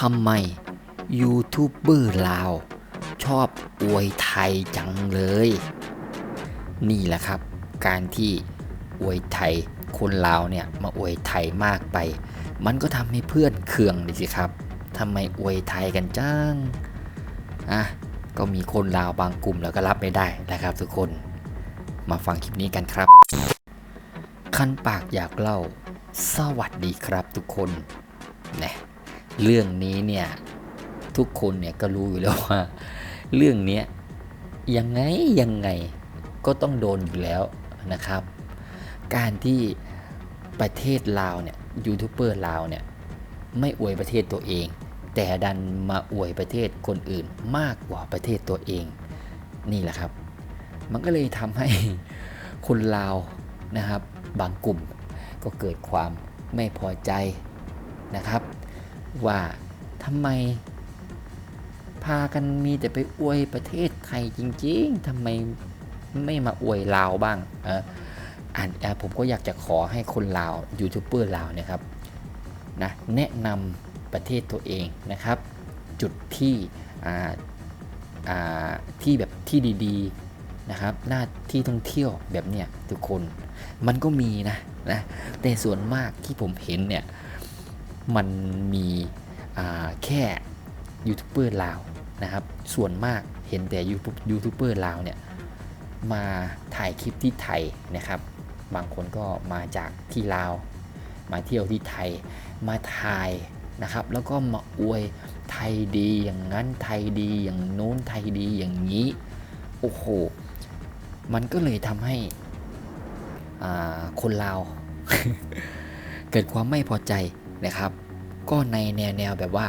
ทำไมยูทูบเบอร์ลาว ชอบอวยไทยจังเลย นี่แหละครับ การที่อวยไทยคนลาวเนี่ยมาอวยไทยมากไป มันก็ทำให้เพื่อนเคืองดิสิครับทำไมอวยไทยกันจังอะก็มีคนลาวบางกลุ่มแล้วก็รับไม่ได้นะครับ ทุกคนมาฟังคลิปนี้กันครับ คันปากอยากเล่า สวัสดีครับทุกคนนะ เรื่องนี้เนี่ยทุกคนเนี่ยก็รู้อยู่แล้วว่า เรื่องนี้ยยังไงยังไงก็ต้องโดนอยู่แล้วนะครับ การที่ประเทศลาวเนี่ยยูทูบเบอร์ลาวเนี่ยไม่อวยประเทศตัวเอง แต่ดันมาอวยประเทศคนอื่นมากกว่าประเทศตัวเอง นี่แหละครับ มันก็เลยทำให้คนลาวนะครับ บางกลุ่มก็เกิดความไม่พอใจนะครับ ว่าทำไม พากันมีแต่ไปอวยประเทศไทยจริงๆทำไมไม่มาอวยลาวบ้างเอออ่านผมก็อยากจะขอให้คนลาวยูทูบเบอร์ลาวเนะครับนะแนะนำประเทศตัวเองนะครับ จุดที่อ่าอ่าที่แบบที่ดีๆนะครับหน้าที่ท่องเที่ยวแบบเนี้ยทุกคนมันก็มีนะนะแต่ส่วนมากที่ผมเห็นเนี่ย มันมีแค่ยูทูบเบอร์ลาวนะครับ ส่วนมากเห็นแต่ยูทูบยูทูบเบอร์ลาวเนี่ยมาถ่ายคลิปที่ไทยนะครับ บางคนก็มาจากที่ลาว มาเที่ยวที่ไทย มาถ่ายนะครับ แล้วก็มาอวยไทยดีอย่างนั้นไทยดีอย่างโน้นไทยดีอย่างนี้ โอ้โห มันก็เลยทำให้คนลาว เกิดความไม่พอใจ นะครับ ก็ในแนวแนวแบบว่า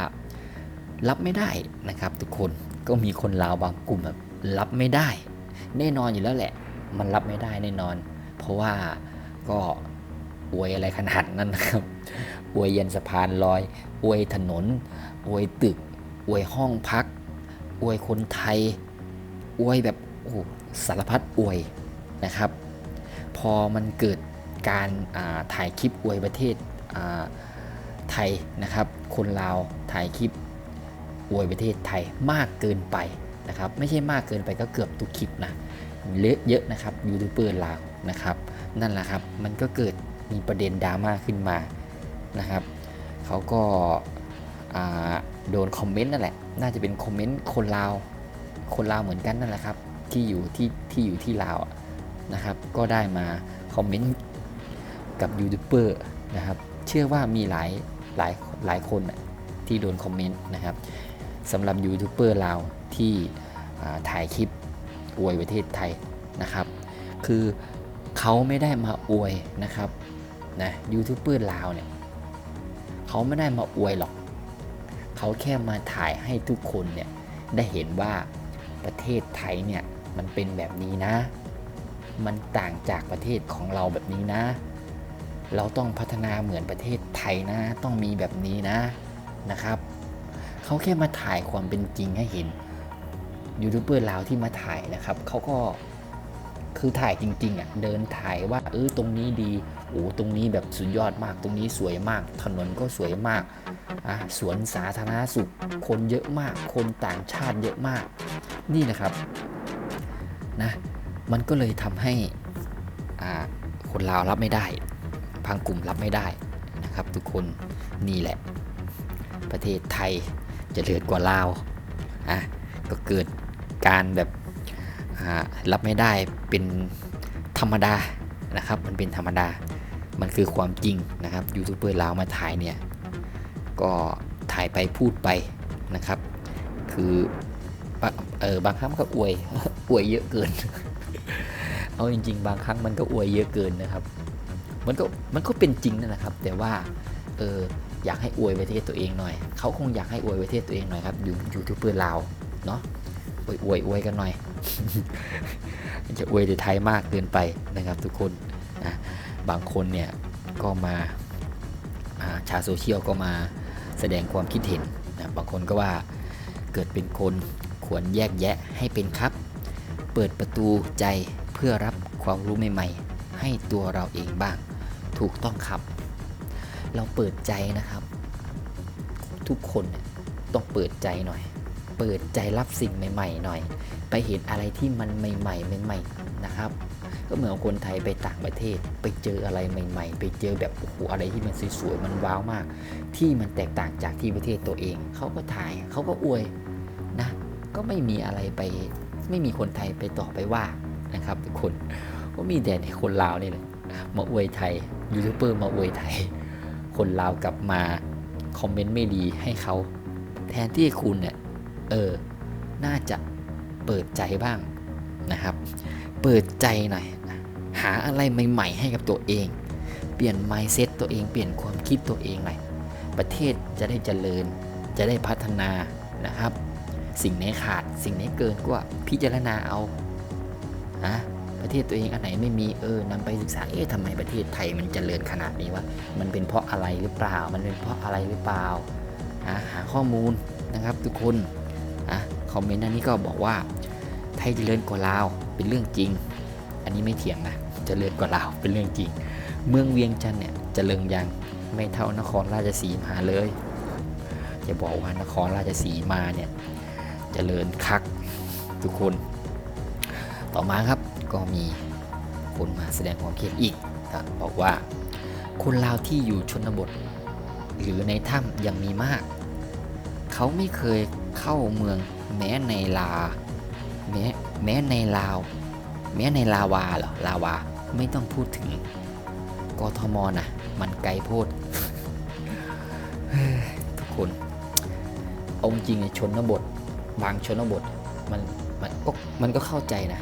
รับไม่ได้นะครับ ทุกคนก็มีคนลาวบางกลุ่มแบบรับไม่ได้ แน่นอนอยู่แล้วแหละ มันรับไม่ได้แน่นอน เพราะว่าก็อวยอะไรขนาดนั้นนะครับอวยยันสะพานลอยอวยถนนอวยตึกอวยห้องพักอวยคนไทยอวยแบบโอ้สารพัดอวยนะครับ พอมันเกิดการาถ่ายคลิปอวยประเทศอ่า ไทยนะครับ คนลาวถ่ายคลิปอวยประเทศไทยมากเกินไปนะครับ ไม่ใช่มากเกินไปก็เกือบทุกคลิปนะเลอะเยอะนะครับยูทูบเบอร์ลาวนะครับ นั่นแหละครับมันก็เกิดมีประเด็นดราม่าขึ้นมานะครับเขาก็โดนคอมเมนต์นั่นแหละ น่าจะเป็นคอมเมนต์คนลาว คนลาวเหมือนกันนั่นแหละครับ ที่อยู่ที่ที่อยู่ที่ลาวนะครับ ก็ได้มาคอมเมนต์กับยูทูบเบอร์นะครับ เชื่อว่ามีหลาย หลายหลายคนที่โดนคอมเมนต์นะครับสำหรับยูทูบเบอร์ลาวที่ถ่ายคลิปอวยประเทศไทยนะครับ คือเขาไม่ได้มาอวยนะครับนะยูทูบเบอร์ลาวเนี่ยเขาไม่ได้มาอวยหรอก เขาแค่มาถ่ายให้ทุกคนเนี่ยได้เห็นว่าประเทศไทยเนี่ยมันเป็นแบบนี้นะ มันต่างจากประเทศของเราแบบนี้นะ เราต้องพัฒนาเหมือนประเทศไทยนะ ต้องมีแบบนี้นะนะครับเขาแค่มาถ่ายความเป็นจริงให้เห็นยูทูบเบอร์ลาวที่มาถ่ายนะครับเขาก็คือถ่ายจริงๆอะเดินถ่ายว่าเออตรงนี้ดีโอ้ตรงนี้แบบสุดยอดมาก ตรงนี้สวยมาก ถนนก็สวยมากอะสวนสาธารณสุข คนเยอะมาก คนต่างชาติเยอะมาก นี่นะครับนะมันก็เลยทำให้อ่าคนลาวรับไม่ได้ พังกลุ่มรับไม่ได้นะครับ ทุกคนนี่แหละ ประเทศไทยจะเลือดกว่าลาวอะก็เกิดการแบบรับไม่ได้เป็นธรรมดานะครับ มันเป็นธรรมดา มันคือความจริงนะครับยูทูบเบอร์ลาวมาถ่ายเนี่ยก็ถ่ายไปพูดไปนะครับ คือบางเออบางครั้งก็อวยอวยเยอะเกิน เอาจริง ๆ บางครั้งมันก็อวยเยอะเกินนะครับ มันก็มันก็เป็นจริงนั่นแหละครับ แต่ว่าเอออยากให้อวยประเทศตัวเองหน่อย เขาคงอยากให้อวยประเทศตัวเองหน่อยครับอยู่ยูทูบเบอร์ลาวเนาะอวยอวยอวยกันหน่อยจะอวยแต่ไทยมากเกินไปนะครับทุกคนนะบางคนเนี่ยก็มาชาโซเชียลก็มาแสดงความคิดเห็นนะบางคนก็ว่าเกิดเป็นคนควรแยกแยะให้เป็นครับ เปิดประตูใจเพื่อรับความรู้ใหม่ๆ ให้ตัวเราเองบ้าง ถูกต้องครับ เราเปิดใจนะครับ ทุกคนเนี่ยต้องเปิดใจหน่อย เปิดใจรับสิ่งใหม่ ๆ หน่อย ไปเห็นอะไรที่มันใหม่ๆใหม่ๆนะครับ ก็เหมือนคนไทยไปต่างประเทศ ไปเจออะไรใหม่ ๆ ไปเจอแบบโอ้โหอะไรที่มันสวยๆมันว้าวมาก ที่มันแตกต่างจากที่ประเทศตัวเองเขาก็ถ่ายเขาก็อวยนะ ก็ไม่มีอะไรไปไม่มีคนไทยไปต่อไปว่านะครับทุกคนก็มีแต่ในคนลาวนี่แหละ มาอวยไทยยูทูบเบอร์มาอวยไทย คนลาวกลับมาคอมเมนต์ไม่ดีให้เขา แทนที่คุณเนี่ยเออน่าจะเปิดใจบ้างนะครับ เปิดใจหน่อยหาอะไรใหม่ ๆ ให้กับตัวเอง เปลี่ยน mindset ตัวเองเปลี่ยนความคิดตัวเองหน่อยประเทศจะได้เจริญ จะได้พัฒนานะครับ สิ่งไหนขาดสิ่งไหนเกินก็พิจารณาเอานะ ประเทศตัวเองอันไหนไม่มีเออนำไปศึกษาเอ๊ะทำไมประเทศไทยมันเจริญขนาดนี้วะมันเป็นเพราะอะไรหรือเปล่า มันเป็นเพราะอะไรหรือเปล่านะหาข้อมูลนะครับทุกคนนะคอมเมนต์อันนี้ก็บอกว่า ไทยเจริญกว่าลาวเป็นเรื่องจริง อันนี้ไม่เถียงนะเจริญกว่าลาวเป็นเรื่องจริง เมืองเวียงจันทร์เนี่ยเจริญยังไม่เท่านครราชสีมาเลยจะบอกว่านครราชสีมาเนี่ยเจริญคักทุกคน ต่อมาครับ ก็มีคนมาแสดงความคิดอีกนะบอกว่าคนลาวที่อยู่ชนบท หรือในถ้ำยังมีมาก เขาไม่เคยเข้าเมืองแม้ในลาแม้แม้ในลาว แม้ในลาวาเหรอลาวาไม่ต้องพูดถึงกทมนะมันไกลโพดทุกคนเอาจริงชนบท บางชนบทมันมันก็มันก็เข้าใจนะ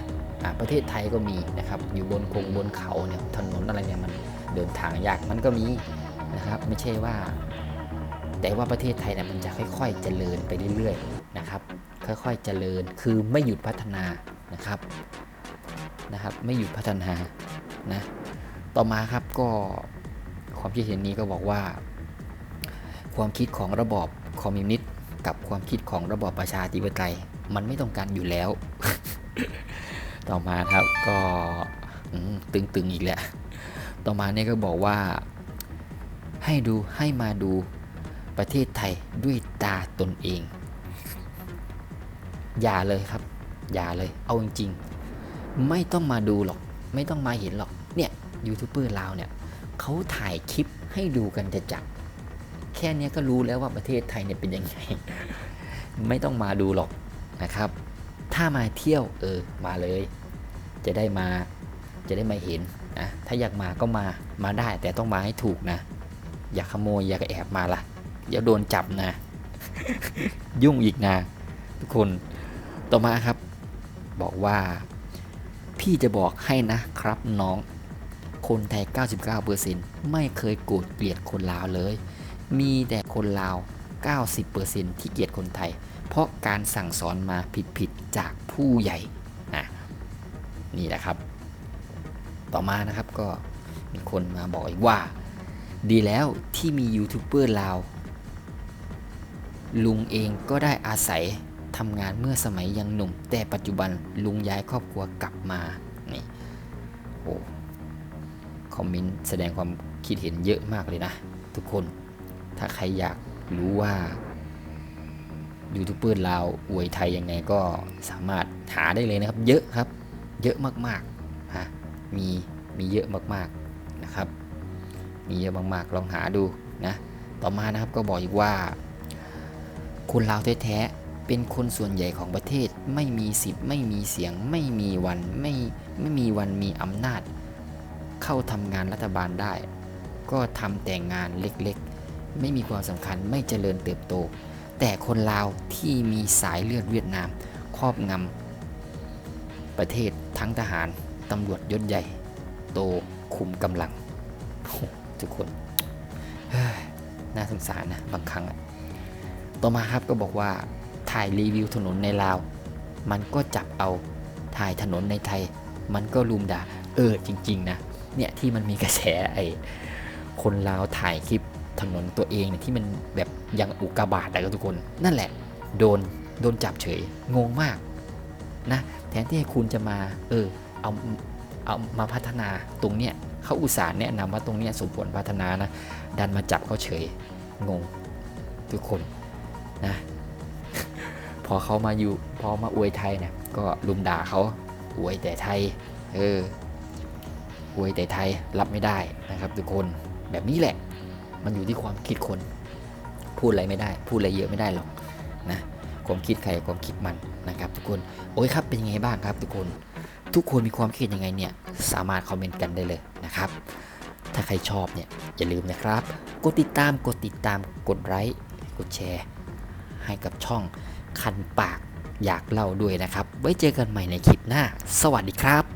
ประเทศไทยก็มีนะครับอยู่บนคงบนเขาเนี่ยถนนอะไรเนี่ยมันเดินทางยากมันก็มีนะครับไม่ใช่ว่า แต่ว่าประเทศไทยเนี่ยมันจะค่อยๆเจริญไปเรื่อยๆนะครับค่อยๆเจริญคือไม่หยุดพัฒนานะครับนะครับไม่หยุดพัฒนานะต่อมาครับก็ความคิดเห็นนี้ก็บอกว่า ความคิดของระบอบคอมมิวนิสต์กับความคิดของระบอบประชาธิปไตยมันไม่ต้องการอยู่แล้ว ต่อมาครับก็ตึงๆอีกแหล้วต่อมาเนี่ยก็บอกว่าให้ดูให้มาดูประเทศไทยด้วยตาตนเอง อย่าเลยครับ อย่าเลย เอาจริงๆ ไม่ต้องมาดูหรอก ไม่ต้องมาเห็นหรอก เนี่ยยูทูบเบอร์ลาวเนี่ยเขาถ่ายคลิปให้ดูกันจะจักแค่นี้ก็รู้แล้วว่าประเทศไทยเนี่ยเป็นยังไง ไม่ต้องมาดูหรอกนะครับ ถ้ามาเที่ยวเออมาเลย จะได้มาจะได้มาเห็นนะถ้าอยากมาก็มามาได้แต่ต้องมาให้ถูกนะ อย่าขโมยอย่าแอบมาละอย่าโดนจับนะ ยุ่งอีกนะทุกคนต่อมาครับ บอกว่า พี่จะบอกให้นะครับน้อง คนไทย 99%ไม่เคยโกรธเกลียดคนลาวเลย มีแต่คนลาว 90%ที่เกลียดคนไทย เพราะการสั่งสอนมาผิดๆจากผู้ใหญ่ นี่แหละครับ ต่อมานะครับก็มีคนมาบอกอีกว่า ดีแล้วที่มียูทูบเบอร์ลาว ลุงเองก็ได้อาศัยทำงานเมื่อสมัยยังหนุ่ม แต่ปัจจุบันลุงย้ายครอบครัวกลับมานี่โอ้คอมเมนต์แสดงความคิดเห็นเยอะมากเลยนะ ทุกคนถ้าใครอยากรู้ว่ายูทูบเบอร์ลาวอวยไทยยังไงก็สามารถหาได้เลยนะครับ เยอะครับ เยอะมากๆฮะมีมีเยอะมากๆนะครับ มีเยอะมากๆลองหาดูนะต่อมานะครับก็บอกอีกว่า คนลาวแท้ๆเป็นคนส่วนใหญ่ของประเทศไม่มีสิทธิ์ไม่มีเสียง ไม่มีวันไม่ไม่มีวันมีอำนาจ เข้าทำงานรัฐบาลได้ ก็ทำแต่งานเล็กๆ ไม่มีความสำคัญไม่เจริญเติบโต แต่คนลาวที่มีสายเลือดเวียดนามครอบงำ ประเทศทั้งทหาร ตำรวจยศใหญ่ โตคุมกำลัง ทุกคน น่าสงสารนะ บางครั้ง ต่อมาครับก็บอกว่าถ่ายรีวิวถนนในลาว มันก็จับเอาถ่ายถนนในไทย มันก็ลุมด่า เออจริง ๆ นะ เนี่ยที่มันมีกระแสไอ้คนลาวถ่ายคลิปถนนตัวเองเนี่ยที่มันแบบยังอุกกาบาตอะครับทุกคน นั่นแหละ โดนโดนจับเฉย งงมาก นะแทนที่ให้คุณจะมาเออเอาเอามาพัฒนาตรงเนี้ยเขาอุตส่าห์แนะนำว่าตรงเนี้ยสมควรพัฒนานะดันมาจับเขาเฉยงงทุกคนนะพอเขามาอยู่พอมาอวยไทยเนี่ยก็ลุมด่าเขาอวยแต่ไทยเอออวยแต่ไทยรับไม่ได้นะครับทุกคนแบบนี้แหละ มันอยู่ที่ความคิดคน พูดอะไรไม่ได้ พูดอะไรเยอะไม่ได้หรอกนะความคิดใครความคิดมัน นะครับทุกคนโอ้ยครับเป็นยังไงบ้างครับทุกคน ทุกคนมีความคิดยังไงเนี่ยสามารถคอมเมนต์กันได้เลยนะครับ ถ้าใครชอบเนี่ยอย่าลืมนะครับกดติดตามกดติดตามกดไลค์กดแชร์ ให้กับช่องคันปากอยากเล่าด้วยนะครับ ไว้เจอกันใหม่ในคลิปหน้า สวัสดีครับ